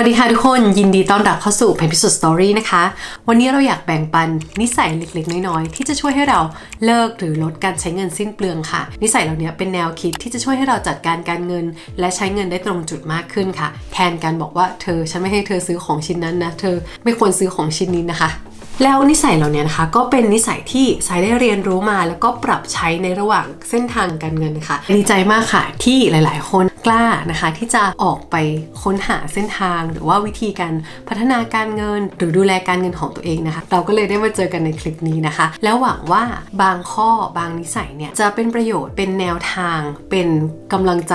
วัสดีค่ะทุกคนยินดีต้อนรับเข้าสู่เพนพิสุดสตอรี่นะคะ วันนี้เราอยากแบ่งปันนิสัยเล็กๆ น้อยๆ ที่จะช่วยให้เราเลิกหรือลดการใช้เงินสิ้นเปลืองค่ะ นิสัยเหล่านี้เป็นแนวคิดที่จะช่วยให้เราจัดการการเงิน และใช้เงินได้ตรงจุดมากขึ้นค่ะ แทนการบอกว่าเธอฉันไม่ให้เธอซื้อของชิ้นนั้นนะ เธอไม่ควรซื้อของชิ้นนี้นะคะ แล้วนิสัยเหล่านี้นะคะ ก็เป็นนิสัยที่สายได้เรียนรู้มา แล้วก็ปรับใช้ในระหว่างเส้นทางการเงินค่ะดีใจมากค่ะที่หลาย ๆ คนกล้านะคะ ที่จะออกไปค้นหาเส้นทาง หรือว่าวิธีการพัฒนาการเงิน หรือดูแลการเงินของตัวเองนะคะ เราก็เลยได้มาเจอกันในคลิปนี้นะคะ แล้วหวังว่าบางข้อบางนิสัยเนี่ยจะเป็นประโยชน์เป็นแนวทาง เป็นกำลังใจ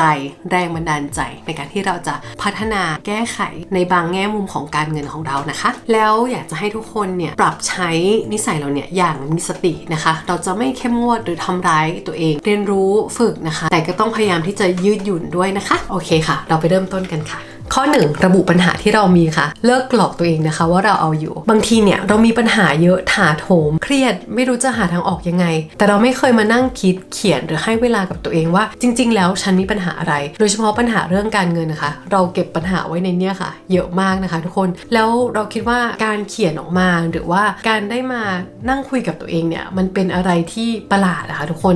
แรงบันดาลใจ ในการที่เราจะพัฒนาแก้ไขในบางแง่มุมของการเงินของเรานะคะ แล้วอยากจะให้ทุกคนเนี่ยปรับใช้นิสัยเราเนี่ยอย่างมีสตินะคะ เราจะไม่เข้มงวดหรือทำร้ายตัวเอง เรียนรู้ฝึกนะคะ แต่ก็ต้องพยายามที่จะยืดหยุ่นด้วยนะคะ โอเคค่ะ เราไปเริ่มต้นกันค่ะ ข้อ 1 ระบุปัญหาที่เรามีค่ะ เลิกหลอกตัวเองนะคะว่าเราเอาอยู่ บางทีเนี่ยเรามีปัญหาเยอะถาโถม เครียดไม่รู้จะหาทางออกยังไง แต่เราไม่เคยมานั่งคิดเขียนหรือให้เวลากับตัวเองว่า จริง ๆ แล้วฉันมีปัญหาอะไร โดยเฉพาะปัญหาเรื่องการเงินนะคะ เราเก็บปัญหาไว้ในเนี้ยค่ะ เยอะมากนะคะ ทุกคนแล้วเราคิดว่าการเขียนออกมาหรือว่าการได้มานั่งคุยกับตัวเองเนี่ยมันเป็นอะไรที่ประหลาดนะคะทุกคน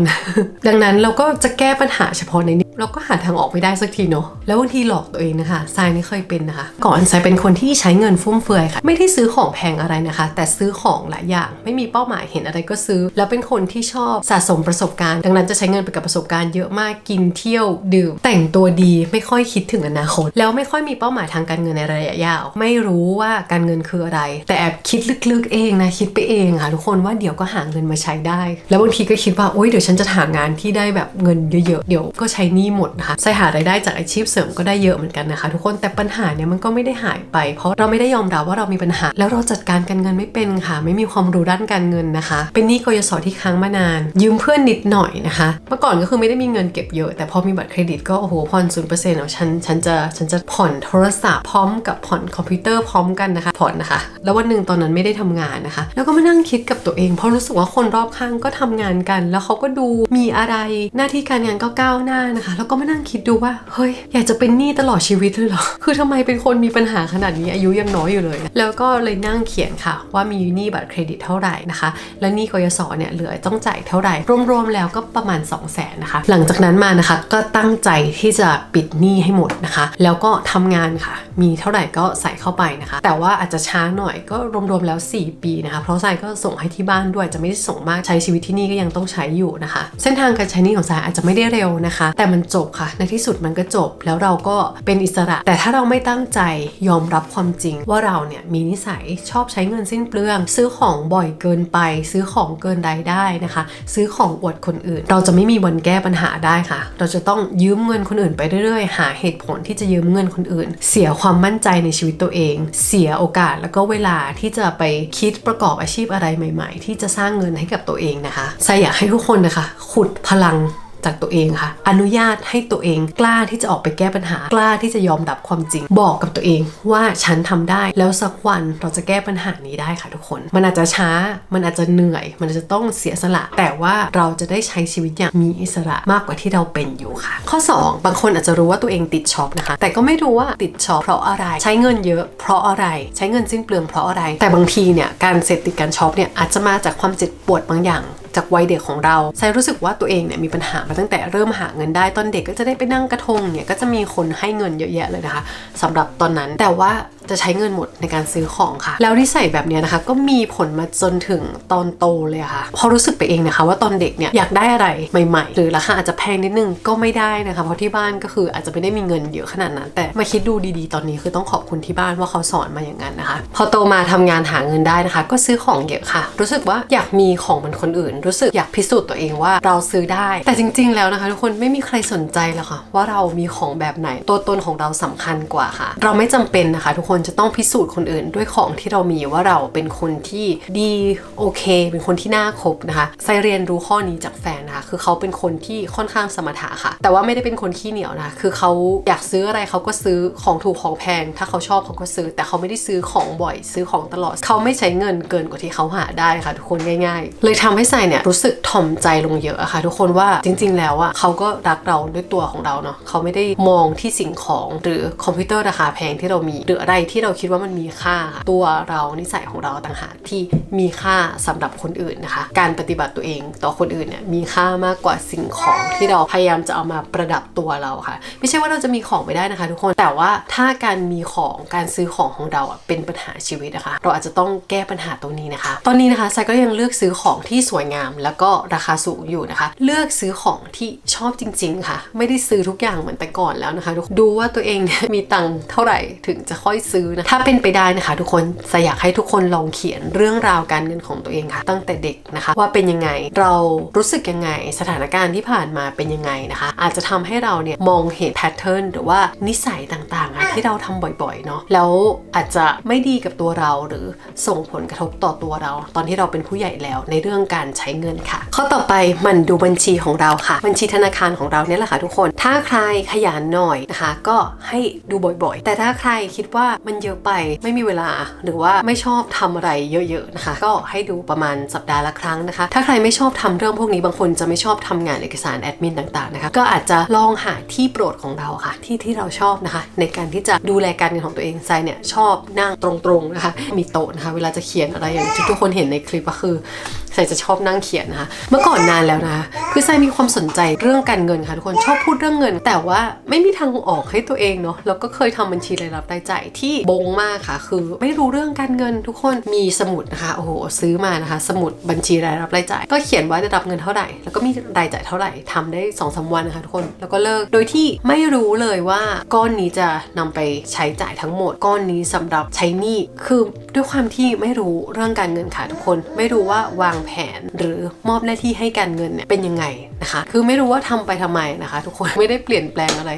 ดังนั้นเราก็จะแก้ปัญหาเฉพาะในนี้ เราก็หาทางออกไม่ได้สักทีเนาะแล้วบางทีหลอกตัวเองนะคะทรายนี่เคยเป็นนะคะ ก่อนทรายเป็นคนที่ใช้เงินฟุ่มเฟือยค่ะ ไม่ได้ซื้อของแพงอะไรนะคะ แต่ซื้อของหลายอย่างไม่มีเป้าหมายเห็นอะไรก็ซื้อ แล้วเป็นคนที่ชอบสะสมประสบการณ์ ดังนั้นจะใช้เงินไปกับประสบการณ์เยอะมากกินเที่ยวดื่ม แต่งตัวดีไม่ค่อยคิดถึงอนาคตแล้วไม่ค่อยมีเป้าหมายทางการเงินในระยะยาว ไม่รู้ว่าการเงินคืออะไร แต่แอบคิดลึกๆเองนะคิดไปเองค่ะทุกคนว่าเดี๋ยวก็หาเงินมาใช้ได้ แล้วบางทีก็คิดว่าโอ๊ยเดี๋ยวฉันจะหางานที่ได้แบบเงินเยอะๆเดี๋ยวก็ใช้หนี้หมดนะคะใช้หารายได้จากอาชีพเสริมก็ได้เยอะเหมือนกันนะคะ ทุกคนแต่ปัญหาเนี่ยมันก็ไม่ได้หายไป เพราะเราไม่ได้ยอมรับว่าเรามีปัญหา แล้วเราจัดการการเงินไม่เป็นค่ะ ไม่มีความรู้ด้านการเงินนะคะ เป็นหนี้กยศที่ค้างมานาน ยืมเพื่อนนิดหน่อยนะคะ เมื่อก่อนก็คือไม่ได้มีเงินเก็บเยอะแต่พอมีบัตรเครดิตก็โอ้โหผ่อนศูนย์เปอร์เซ็นต์ฉันฉันจะฉันจะผ่อนโทรศัพท์พร้อมกับผ่อนคอมพิวเตอร์พร้อมกันนะคะผ่อนนะคะ แล้ววันหนึ่งตอนนั้นไม่ได้ทำงานนะคะ แล้วก็มานั่งคิดกับตัวเองเพราะรู้สึกว่าคนรอบข้างก็ทำงานกัน แล้วเขาก็ดูมีอะไรหน้าที่การงานก็ก้าวหน้านะคะแล้วก็มานั่งคิดดูว่า เฮ้ย อยากจะเป็นหนี้ตลอดชีวิตเลยเหรอ คือทำไมเป็นคนมีปัญหาขนาดนี้อายุยังน้อยอยู่เลย แล้วก็เลยนั่งเขียนค่ะ ว่ามีหนี้บัตรเครดิตเท่าไหร่นะคะ และหนี้กยศเนี่ยเหลือต้องจ่ายเท่าไหร่ รวมๆแล้วก็ประมาณ 2 0 0แสนนะคะ หลังจากนั้นมานะคะก็ตั้งใจที่จะปิดหนี้ให้หมดนะคะ แล้วก็ทำงานค่ะ มีเท่าไหร่ก็ใส่เข้าไปนะคะ แต่ว่าอาจจะช้าหน่อยก็รวมๆแล้ว 4 ปีนะคะ เพราะทรายก็ส่งให้ที่บ้านด้วยจะไม่ได้ส่งมากใช้ชีวิตที่นี่ก็ยังต้องใช้อยู่นะคะ เส้นทางการใช้หนี้ของทรายอาจจะไม่ได้เร็วนะคะ แต่มันจบค่ะ ในที่สุดมันก็จบ แล้วเราก็เป็นอิสระ แต่ถ้าเราไม่ตั้งใจยอมรับความจริง ว่าเราเนี่ยมีนิสัยชอบใช้เงินสิ้นเปลือง ซื้อของบ่อยเกินไป ซื้อของเกินรายได้นะคะ ซื้อของอวดคนอื่น เราจะไม่มีวันแก้ปัญหาได้ค่ะ เราจะต้องยืมเงินคนอื่นไปเรื่อยๆ หาเหตุผลที่จะยืมเงินคนอื่น เสียความมั่นใจในชีวิตตัวเอง เสียโอกาสแล้วก็เวลาที่จะไปคิดประกอบอาชีพอะไรใหม่ ๆ ที่จะสร้างเงินให้กับตัวเองนะคะไซอยากให้ทุกคนนะคะ ขุดพลัง จากตัวเองค่ะ อนุญาตให้ตัวเองกล้าที่จะออกไปแก้ปัญหา กล้าที่จะยอมรับความจริง บอกกับตัวเองว่าฉันทำได้ แล้วสักวันเราจะแก้ปัญหานี้ได้ค่ะทุกคน มันอาจจะช้า มันอาจจะเหนื่อย มันอาจจะต้องเสียสละ แต่ว่าเราจะได้ใช้ชีวิตอย่างมีอิสระมากกว่าที่เราเป็นอยู่ค่ะ ข้อ 2 บางคนอาจจะรู้ว่าตัวเองติดช็อปนะคะ แต่ก็ไม่รู้ว่าติดช็อปเพราะอะไร ใช้เงินเยอะ เพราะอะไร ใช้เงินสิ้นเปลืองเพราะอะไร แต่บางทีเนี่ย การเสพติดการช็อปเนี่ยอาจจะมาจากความเจ็บปวดบางอย่าง จากวัยเด็กของเราไซรู้สึกว่าตัวเองเนี่ยมีปัญหามาตั้งแต่เริ่มหาเงินได้ตอนเด็กก็จะได้ไปนั่งกระทงเนี่ยก็จะมีคนให้เงินเยอะแยะเลยนะคะสำหรับตอนนั้นแต่ว่า จะใช้เงินหมดในการซื้อของค่ะ แล้วนิสัยแบบนี้นะคะ ก็มีผลมาจนถึงตอนโตเลยค่ะ พอรู้สึกไปเองนะคะ ว่าตอนเด็กเนี่ยอยากได้อะไรใหม่ ๆ หรือราคาอาจจะแพงนิดนึงก็ไม่ได้นะคะ เพราะที่บ้านก็คืออาจจะไม่ได้มีเงินเยอะขนาดนั้น แต่มาคิดดูดีๆ ตอนนี้คือต้องขอบคุณที่บ้านว่าเขาสอนมาอย่างนั้นนะคะ พอโตมาทำงานหาเงินได้นะคะ ก็ซื้อของเยอะค่ะ รู้สึกว่าอยากมีของเหมือนคนอื่น รู้สึกอยากพิสูจน์ตัวเองว่าเราซื้อได้ แต่จริง ๆ แล้วนะคะ ทุกคนไม่มีใครสนใจหรอกค่ะ ว่าเรามีของแบบไหนตัวตนของเราสำคัญกว่าค่ะ เราไม่จำเป็นนะคะ ทุกคนคนจะต้องพิสูจน์คนอื่น ด้วยของที่เรามีว่าเราเป็นคนที่ดีโอเค เป็นคนที่น่าคบนะคะไซเรียนรู้ข้อนี้จากแฟนนะคะคือเขาเป็นคนที่ค่อนข้างสมถะค่ะ แต่ว่าไม่ได้เป็นคนขี้เหนียวนะคือเขาอยากซื้ออะไรเขาก็ซื้อของถูกของแพง ถ้าเขาชอบเขาก็ซื้อ แต่เขาไม่ได้ซื้อของบ่อย ซื้อของตลอด เขาไม่ใช้เงินเกินกว่าที่เขาหาได้ค่ะ ทุกคนง่าย ๆ เลยทำให้ไซเนี่ยรู้สึกถ่อมใจลงเยอะอะค่ะ ทุกคนว่าจริง ๆ แล้วอะเขาก็รักเราด้วยตัวของเราเนาะเขาไม่ได้มองที่สิ่งของหรือคอมพิวเตอร์ราคาแพงที่เรามีหรืออะไรที่เราคิดว่ามันมีค่าค่ะตัวเรานิสัยของเราต่างหากที่มีค่าสำหรับคนอื่นนะคะ การปฏิบัติตัวเองต่อคนอื่นเนี่ยมีค่ามากกว่าสิ่งของที่เราพยายามจะเอามาประดับตัวเราค่ะ ไม่ใช่ว่าเราจะมีของไม่ได้นะคะ ทุกคนแต่ว่าถ้าการมีของการซื้อของของเราเป็นปัญหาชีวิตนะคะ เราอาจจะต้องแก้ปัญหาตรงนี้นะคะ ตอนนี้นะคะไซก็ยังเลือกซื้อของที่สวยงาม แล้วก็ราคาสูงอยู่นะคะ เลือกซื้อของที่ชอบจริง ๆ ค่ะ ไม่ได้ซื้อทุกอย่างเหมือนแต่ก่อนแล้วนะคะดูว่าตัวเองมีตังค์เท่าไหร่ถึงจะค่อยซื้อนะถ้าเป็นไปได้นะคะ ทุกคนไซอยากให้ทุกคนลองเขียนเรื่องราวการเงินของตัวเองค่ะ ตั้งแต่เด็กนะคะ ว่าเป็นยังไงเรารู้สึกยังไง สถานการณ์ที่ผ่านมาเป็นยังไงนะคะ อาจจะทำให้เราเนี่ยมองเห็นแพทเทิร์นหรือว่านิสัยต่างๆอะที่เราทำบ่อยๆเนาะแล้วอาจจะไม่ดีกับตัวเราหรือส่งผลกระทบต่อตัวเรา ตอนที่เราเป็นผู้ใหญ่แล้วในเรื่องการใช้เงินค่ะ ข้อต่อไปมันดูบัญชีของเราค่ะ บัญชีธนาคารของเราเนี่ยแหละค่ะทุกคน ถ้าใครขยันหน่อยนะคะ ก็ให้ดูบ่อยๆ แต่ถ้าใครคิดว่ามันเยอะไปไม่มีเวลา หรือว่าไม่ชอบทำอะไรเยอะๆนะคะ ก็ให้ดูประมาณสัปดาห์ละครั้งนะคะ ถ้าใครไม่ชอบทำเรื่องพวกนี้บางคนจะไม่ชอบทำงานเอกสารแอดมินต่างๆนะคะก็อาจจะลองหาที่โปรดของเราค่ะ ที่ที่เราชอบนะคะ ในการที่จะดูแลการเงินของตัวเองไซเนี่ยชอบนั่งตรงๆนะคะมีโต๊ะนะคะ เวลาจะเขียนอะไรอย่างที่ทุกคนเห็นในคลิปก็คือ ไซจะชอบนั่งเขียนนะคะเมื่อก่อนนานแล้วนะคะคือไซมีความสนใจเรื่องการเงินค่ะทุกคนชอบพูดเรื่องเงิน แต่ว่าไม่มีทางออกให้ตัวเองเนาะแล้วก็เคยทำบัญชีรายรับรายจ่ายที่บงมากค่ะ คือไม่รู้เรื่องการเงินทุกคนมีสมุดนะคะโอ้โหซื้อมานะคะ สมุดบัญชีรายรับรายจ่าย ก็เขียนไว้ได้รับเงินเท่าไหร่ แล้วก็มีรายจ่ายเท่าไหร่ทำได้2อสวันนะคะทุกคนแล้วก็เลิกโดยที่ไม่รู้เลยว่าก้อนนี้จะนำไปใช้จ่ายทั้งหมด ก้อนนี้สำหรับใช้หนี้คือด้วยความที่ไม่รู้เรื่องการเงินค่ะทุกคน ไม่รู้ว่าวางแผน หรือมอบหน้าที่ให้การเงินเนี่ยเป็นยังไงนะคะ คือไม่รู้ว่าทำไปทำไมนะคะ ทุกคนไม่ได้เปลี่ยนแปลงอะไร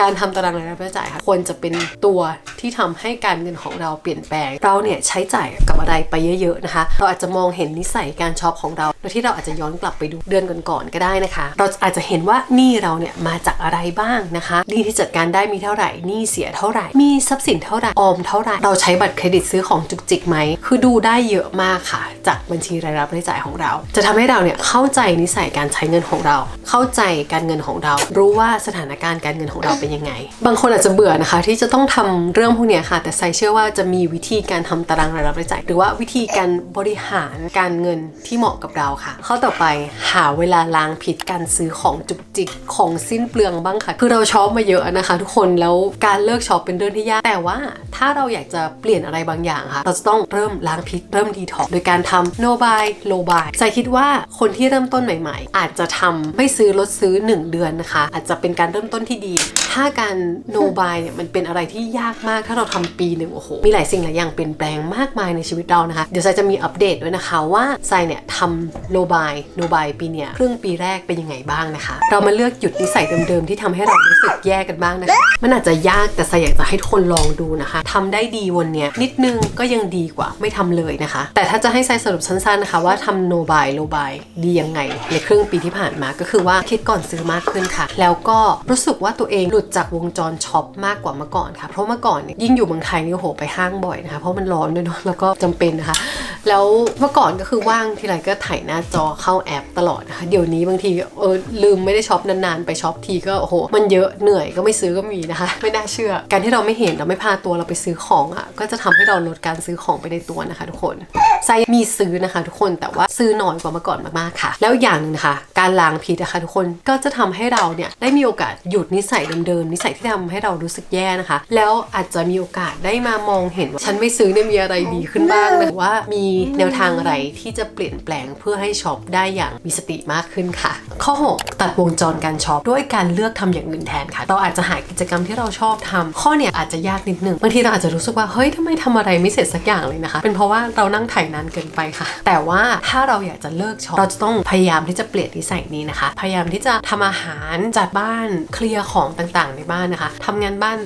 การทำตารางรายรับรายจ่ายค่ะควรจะเป็นตัวที่ทำให้การเงินของเราเปลี่ยนแปลง เราเนี่ยใช้จ่ายกับอะไรไปเยอะๆนะคะ เราอาจจะมองเห็นนิสัยการช็อปของเราโดยที่เราอาจจะย้อนกลับไปดูเดือนก่อนๆก็ได้นะคะ เราอาจจะเห็นว่านี้เราเนี่ยมาจากอะไรบ้างนะคะนี้ที่จัดการได้มีเท่าไหร่นี้เสียเท่าไหร่ มีทรัพย์สินเท่าไหร่ออมเท่าไหร่เราใช้บัตรเครดิตซื้อของจุกจิกไหมคือดูได้เยอะมากค่ะ จากบัญชีรายรับรายจ่ายของเรา จะทำให้เราเนี่ยเข้าใจนิสัยการใช้เงินของเรา เข้าใจการเงินของเรา รู้ว่าสถานการณ์การเงินของเราเป็นยังไง บางคนอาจจะเบื่อนะคะ ที่จะต้องทำเรื่องพวกนี้ค่ะ แต่ไซเชื่อว่าจะมีวิธีการทำตารางรายรับรายจ่ายหรือว่าวิธีการบริหารการเงินที่เหมาะกับเราค่ะ ข้อต่อไปหาเวลาล้างผิดการซื้อของจุกจิกของสิ้นเปลืองบ้างค่ะ คือเราช็อปมาเยอะนะคะ ทุกคนแล้วการเลิกช็อปเป็นเรื่องที่ยากแต่ว่าถ้าเราอยากจะเปลี่ยนอะไรบางอย่างค่ะ เราจะต้องเริ่มล้างพิษเริ่มดีท็อกโดยการทำ no buy low buy ไซคิดว่าคนที่เริ่มต้นใหม่ ๆ อาจจะทำไม่ซื้อลดซื้อ 1 เดือนนะคะ อาจจะเป็นการเริ่มต้นที่ดี ถ้าการ no buy เนี่ยมันเป็นอะไรที่ยากมากถ้าเราทำปีหนึ่งโอ้โหมีหลายสิ่งหลายอย่างเปลี่ยนแปลงมากมายในชีวิตเรานะคะ เดี๋ยวไซจะมีอัปเดตด้วยนะคะว่าไซเนี่ยทำ low buy no buy ปีเนี้ยครึ่งปีแรกเป็นยังไงบ้างนะคะ เรามาเลือกหยุดนิสัยเดิมๆที่ทำให้เรารู้สึกแย่กันบ้างนะคะมันอาจจะยากแต่ไซอยากจะให้ทุกคนลองดูนะคะทำได้ดีวันเนี้ยนิดนึงก็ยังดีกว่าไม่ทำเลยนะคะ แต่ถ้าจะให้ไซสรุปสั้นๆนะคะว่าทำ no buy low buy ดียังไงในครึ่งปีที่ผ่านมาก็คือว่าคิดก่อนซื้อมากขึ้นค่ะ แล้วก็รู้สึกว่าตัวเองหลุดจากวงจรช็อปมากกว่าเมื่อก่อนค่ะ เพราะเมื่อก่อนยิ่งอยู่เมืองไทยนี่โหไปห้างบ่อยนะคะ เพราะมันร้อนด้วยเนาะแล้วก็จำเป็นนะคะ แล้วเมื่อก่อนก็คือว่างทีไรก็ถ่ายหน้าจอเข้าแอปตลอดนะคะเดี๋ยวนี้บางทีเออลืมไม่ได้ช็อปนานๆ ไปช็อปทีก็โอ้โหมันเยอะเหนื่อยก็ไม่ซื้อก็มีนะคะ ไม่น่าเชื่อ การที่เราไม่เห็นเราไม่พาตัวเราไปซื้อของอะก็จะทำให้เราลดการซื้อของไปในตัวนะคะ ทุกคนไซมีซื้อนะคะ ทุกคนแต่ว่าซื้อน้อยกว่าเมื่อก่อนมากๆค่ะ แล้วอย่างหนึงนะคะ การล้างพิษนะคะ ทุกคนก็จะทำให้เราเนี่ยได้มีโอกาสหยุดนิสัยเดิมๆนิสัยที่ทำให้เรารู้สึกแย่นะคะ แล้วอาจจะมีโอกาสได้มามองเห็นว่าฉันไม่ซื้อเนี่ยมีอะไรดีขึ้นบ้างหรือว่ามีแนวทางอะไรที่จะเปลี่ยนแปลงเพื่อให้ช็อปได้อย่างมีสติมากขึ้นค่ะ ข้อ 6 ตัดวงจรการช็อปด้วยการเลือกทำอย่างอื่นแทนค่ะ เราอาจจะหากิจกรรมที่เราชอบทำข้อเนี่ยอาจจะยากนิดนึงบางทีเราอาจจะรู้สึกว่าเฮ้ยทำไมทำอะไรไม่เสร็จสักอย่างเลยนะคะ เป็นเพราะว่าเรานั่งถ่ายนานเกินไปค่ะ แต่ว่าถ้าเราอยากจะเลิกช็อปเราจะต้องพยายามที่จะเปลี่ยนนิสัยนี้นะคะ พยายามที่จะทำอาหารจัดบ้านเคลียร์ของต่างๆ ในบ้านนะคะทำงานบ้าน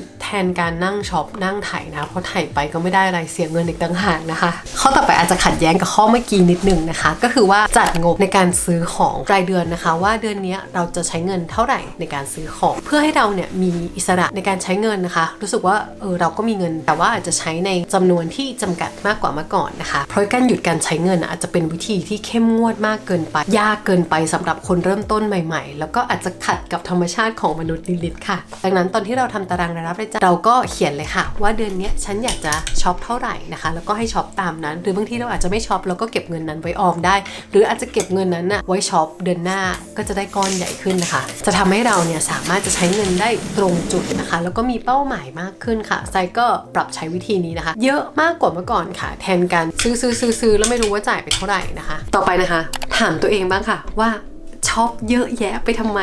นการนั่งช็อปนั่งไถนะเพราะไถไปก็ไม่ได้อะไรเสียเงินอีกต่างหากนะคะ ข้อต่อไปอาจจะขัดแย้งกับข้อเมื่อกี้นิดนึงนะคะ ก็คือว่าจัดงบในการซื้อของรายเดือนนะคะ ว่าเดือนนี้เราจะใช้เงินเท่าไหร่ในการซื้อของ เพื่อให้เราเนี่ยมีอิสระในการใช้เงินนะคะ รู้สึกว่าเออเราก็มีเงิน แต่ว่าอาจจะใช้ในจำนวนที่จำกัดมากกว่าเมื่อก่อนนะคะเพราะการหยุดการใช้เงินอาจจะเป็นวิธีที่เข้มงวดมากเกินไป ยากเกินไปสำหรับคนเริ่มต้นใหม่ ๆ แล้วก็อาจจะขัดกับธรรมชาติของมนุษย์ลิลิตค่ะ ดังนั้นตอนที่เราทำตารางรายรับรายจ่ายเราก็เขียนเลยค่ะ ว่าเดือนนี้ฉันอยากจะช็อปเท่าไหร่นะคะ แล้วก็ให้ช็อปตามนั้น หรือบางทีเราอาจจะไม่ช็อปเราก็เก็บเงินนั้นไว้ออมได้ หรืออาจจะเก็บเงินนั้นน่ะไว้ช็อปเดือนหน้าก็จะได้ก้อนใหญ่ขึ้นนะคะ จะทำให้เราเนี่ยสามารถจะใช้เงินได้ตรงจุดนะคะ แล้วก็มีเป้าหมายมากขึ้นค่ะไซก็ปรับใช้วิธีนี้นะคะ เยอะมากกว่าเมื่อก่อนค่ะ แทนการซื้อซื้อซื้อซื้อแล้วไม่รู้ว่าจ่ายไปเท่าไหร่นะคะ ต่อไปนะคะ ถามตัวเองบ้างค่ะว่าช็อปเยอะแยะไปทำไม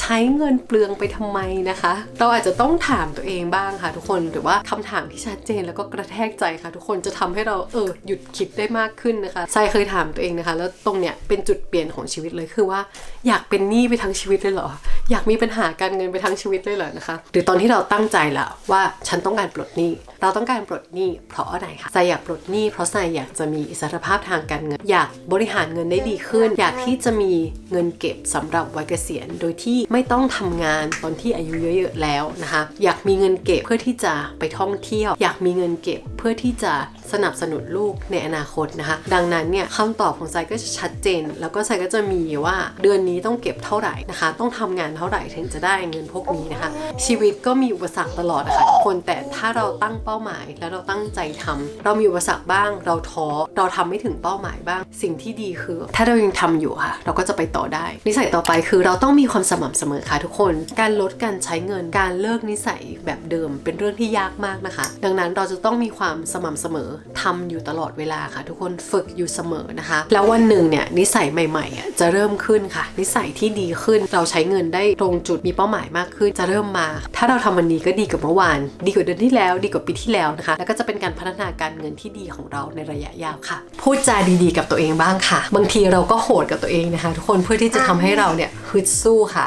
ใช้เงินเปลืองไปทำไมนะคะ เราอาจจะต้องถามตัวเองบ้างค่ะทุกคนหรือว่าคำถามที่ชัดเจนแล้วก็กระแทกใจค่ะ ทุกคนจะทำให้เราเออหยุดคิดได้มากขึ้นนะคะไซเคยถามตัวเองนะคะ แล้วตรงเนี้ยเป็นจุดเปลี่ยนของชีวิตเลยคือว่า อยากเป็นหนี้ไปทั้งชีวิตเลยเหรอ อยากมีปัญหาการเงินไปทั้งชีวิตเลยเหรอนะคะ หรือตอนที่เราตั้งใจแล้วว่าฉันต้องการปลดหนี้ เราต้องการปลดหนี้เพราะอะไรคะไซอยากปลดหนี้เพราะไซอยากจะมีอิสรภาพทางการเงิน อยากบริหารเงินได้ดีขึ้น อยากที่จะมีเงินเก็บสำหรับวัยเกษียณโดยที่ไม่ต้องทำงานตอนที่อายุเยอะๆแล้วนะคะ อยากมีเงินเก็บเพื่อที่จะไปท่องเที่ยว อยากมีเงินเก็บเพื่อที่จะสนับสนุนลูกในอนาคตนะคะ ดังนั้นเนี่ยคำตอบของไซก็จะชัดเจน แล้วก็ไซก็จะมีว่าเดือนนี้ต้องเก็บเท่าไหร่นะคะ ต้องทำงานเท่าไหร่ถึงจะได้เงินพวกนี้นะคะ ชีวิตก็มีอุปสรรคตลอดนะคะคนแต่ถ้าเราตั้งเป้าหมาย แล้วเราตั้งใจทำเรามีอุปสรรคบ้าง เราท้อเราทำไม่ถึงเป้าหมายบ้าง สิ่งที่ดีคือ ถ้าเรายังทำอยู่ค่ะ เราก็จะไปต่อได้นิสัยต่อไปคือเราต้องมีความสม่ำเสมอค่ะทุกคน การลดการใช้เงินการเลิกนิสัยแบบเดิมเป็นเรื่องที่ยากมากนะคะ ดังนั้นเราจะต้องมีความสม่ำเสมอทำอยู่ตลอดเวลาค่ะ ทุกคนฝึกอยู่เสมอนะคะ แล้ววันหนึ่งเนี่ยนิสัยใหม่ๆจะเริ่มขึ้นค่ะ นิสัยที่ดีขึ้นเราใช้เงินได้ตรงจุดมีเป้าหมายมากขึ้นจะเริ่มมา ถ้าเราทำวันนี้ก็ดีกว่าเมื่อวาน ดีกว่าเดือนที่แล้ว ดีกว่าปีที่แล้วนะคะ แล้วก็จะเป็นการพัฒนาการเงินที่ดีของเราในระยะยาวค่ะ พูดจาดีๆ กับตัวเองบ้างค่ะ บางทีเราก็โหดกับตัวเองนะคะ ทุกคนเพื่อที่จะทำให้เราเนี่ย ฮึดสู้ค่ะ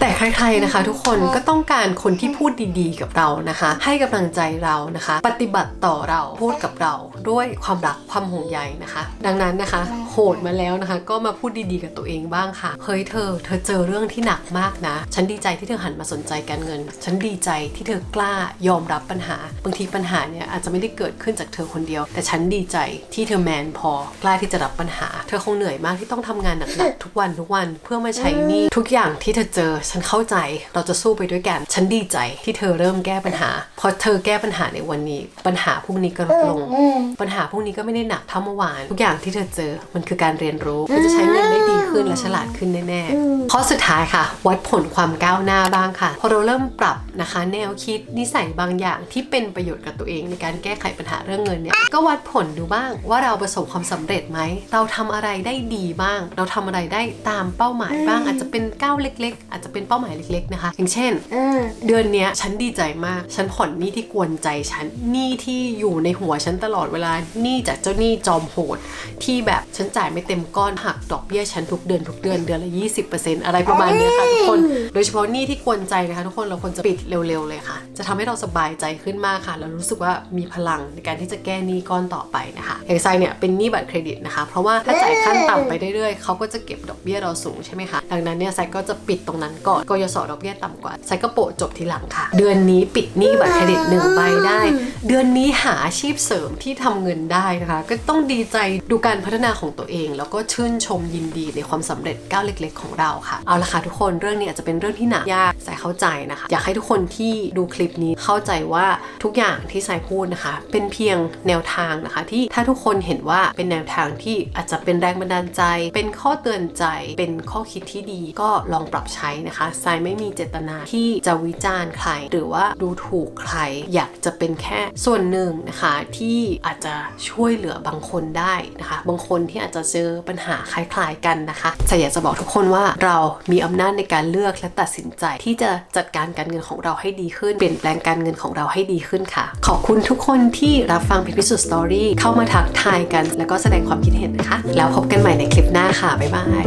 แต่ใครๆนะคะทุกคนก็ต้องการคนที่พูดดีๆ กับเรานะคะ ให้กำลังใจเรานะคะ ปฏิบัติต่อเราพูดกับเราด้วยความรักความห่วงใยนะคะ ดังนั้นนะคะ โหดมาแล้วนะคะ ก็มาพูดดีๆกับตัวเองบ้างค่ะเฮ้ยเธอ เธอเจอเรื่องที่หนักมากนะ ฉันดีใจที่เธอหันมาสนใจการเงิน ฉันดีใจที่เธอกล้ายอมรับปัญหา บางทีปัญหาเนี่ยอาจจะไม่ได้เกิดขึ้นจากเธอคนเดียว แต่ฉันดีใจที่เธอแมนพอกล้าที่จะรับปัญหา เธอคงเหนื่อยมากที่ต้องทำงานหนักๆทุกวันทุกวันเพื่อมาใช้หนี้ทุกอย่างที่เธอเจอ ฉันเข้าใจเราจะสู้ไปด้วยกัน ฉันดีใจที่เธอเริ่มแก้ปัญหาพอเธอแก้ปัญหาในวันนี้ ปัญหาพวกนี้ก็ลดลง ปัญหาพวกนี้ก็ไม่ได้หนักเท่าเมื่อวาน ทุกอย่างที่เธอเจอมันคือการเรียนรู้เธอจะใช้เงินได้ดีขึ้นและฉลาดขึ้นแน่ๆข้อสุดท้ายค่ะ วัดผลความก้าวหน้าบ้างค่ะ พอเราเริ่มปรับนะคะ แนวคิดนิสัยบางอย่างที่เป็นประโยชน์กับตัวเองในการแก้ไขปัญหาเรื่องเงินเนี่ยก็วัดผลดูบ้างว่าเราประสบความสำเร็จไหมเราทำอะไรได้ดีบ้าง เราทำอะไรได้ตามเป้าหมายบ้างอาจจะเป็นก้าวเล็ก ๆ อาจจะเป็นเป้าหมายเล็ก ๆ นะคะ อย่างเช่นเดือนเนี้ยฉันดีใจมาก ฉันผ่อนหนี้ที่กวนใจฉันหนี้ที่อยู่ในหัวฉันตลอดเวลาหนี้จากเจ้าหนี้จอมโหด ที่แบบฉันจ่ายไม่เต็มก้อนหักดอกเบี้ยฉันทุกเดือนทุกเดือนเดือนละ 20%อะไรประมาณเนี้ยค่ะทุกคน โดยเฉพาะหนี้ที่กวนใจนะคะ ทุกคนเราควรจะปิดเร็วๆเลยค่ะ จะทำให้เราสบายใจขึ้นมากค่ะแล้วรู้สึกว่ามีพลังในการที่จะแก้หนี้ก้อนต่อไปนะคะอย่างไซเนี่ยเป็นหนี้บัตรเครดิตนะคะ เพราะว่าถ้าจ่ายขั้นต่ำไปเรื่อยๆเขาก็จะเก็บดอกเบี้ยเราสูงใช่ไหมคะดังนั้นเนี่ยไซก็จะปิดตรงนั้นก่อนกยศดอกเบี้ยต่ำกว่าไซก็โปะจบทีหลังค่ะ เดือนนี้ปิดหนี้บัตรเครดิตหนึ่งใบได้ เดือนนี้หาอาชีพเสริมที่ทำเงินได้นะคะ ก็ต้องดีใจดูการพัฒนาของตัวเอง แล้วก็ชื่นชมยินดีในความสำเร็จก้าวเล็ก ๆ ของเราค่ะเอาละค่ะทุกคนเรื่องนี้อาจจะเป็นเรื่องที่หนักยากใส่เข้าใจนะคะ อยากให้ทุกคนที่ดูคลิปนี้เข้าใจว่าทุกอย่างที่ใส่พูดนะคะ เป็นเพียงแนวทางนะคะ ที่ถ้าทุกคนเห็นว่าเป็นแนวทางที่อาจจะเป็นแรงบันดาลใจ เป็นข้อเตือนใจเป็นข้อคิดที่ดีก็ลองปรับใช้นะคะทรายไม่มีเจตนาที่จะวิจารณ์ใคร หรือว่าดูถูกใคร อยากจะเป็นแค่ส่วนหนึ่งนะคะที่อาจจะช่วยเหลือบางคนได้นะคะ บางคนที่อาจจะเจอปัญหาคล้าย ๆ กันนะคะแต่อยากจะบอกทุกคนว่าเรามีอำนาจในการเลือกและตัดสินใจที่จะจัดการการเงินของเราให้ดีขึ้น เปลี่ยนแปลงการเงินของเราให้ดีขึ้นค่ะ ขอบคุณทุกคนที่รับฟังพิพิสุทธิ์สตอรี่เข้ามาทักทายกัน แล้วก็แสดงความคิดเห็นนะคะ แล้วพบกันใหม่ในคลิปหน้าค่ะ บ๊ายบาย